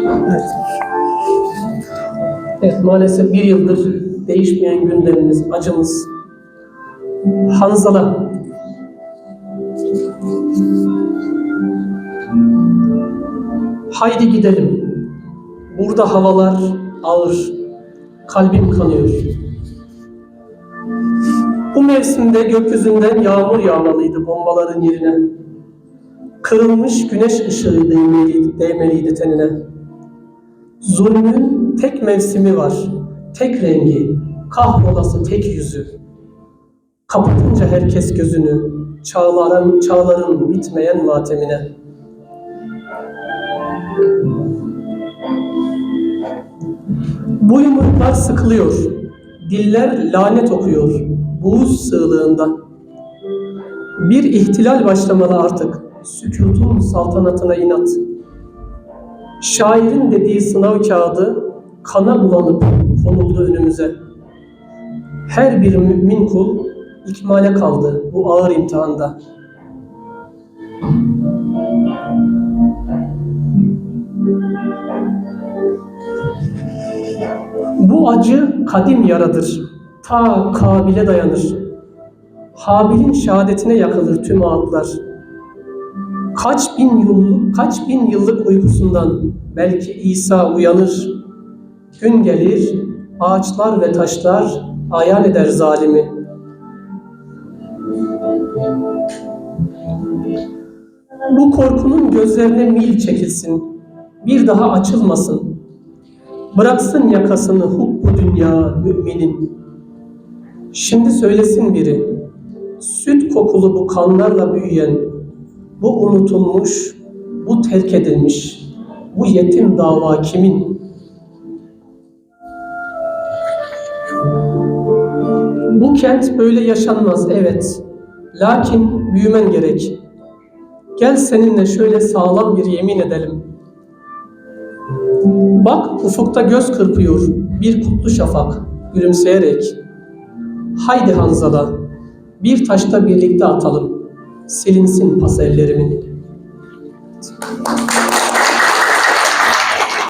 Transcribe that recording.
Evet. Evet, maalesef bir yıldır değişmeyen gündemimiz, acımız. Hanzala. Haydi gidelim. Burada havalar ağır. Kalbim kanıyor. Bu mevsimde gökyüzünden yağmur yağmalıydı bombaların yerine. Kırılmış güneş ışığı değmeliydi, değmeliydi tenine. Zulmün tek mevsimi var, tek rengi, kahrolası tek yüzü. Kapatınca herkes gözünü, çağların, çağların bitmeyen matemine. Bu yumruklar sıkılıyor, diller lanet okuyor, buğuz sığlığında. Bir ihtilal başlamalı artık, sükutun saltanatına inat. Şairin dediği sınav kağıdı kana bulanıp konuldu önümüze. Her bir mümin kul ikmale kaldı bu ağır imtihanda. Bu acı kadim yaradır. Ta Kabil'e dayanır. Habil'in şehadetine yakılır tüm ağıtlar. Kaç bin yıllık, kaç bin yıllık uykusundan belki İsa uyanır. Gün gelir, ağaçlar ve taşlar ayan eder zalimi. Bu korkunun gözlerine mil çekilsin, bir daha açılmasın. Bıraksın yakasını hubbu dünya müminin. Şimdi söylesin biri, süt kokulu bu kanlarla büyüyen, bu unutulmuş, bu terk edilmiş, bu yetim dava kimin? Bu kent böyle yaşanmaz evet. Lakin büyümen gerek. Gel seninle şöyle sağlam bir yemin edelim. Bak ufukta göz kırpıyor bir kutlu şafak gülümseyerek. Haydi Hanzala bir taşta birlikte atalım silinsin pas ellerimin.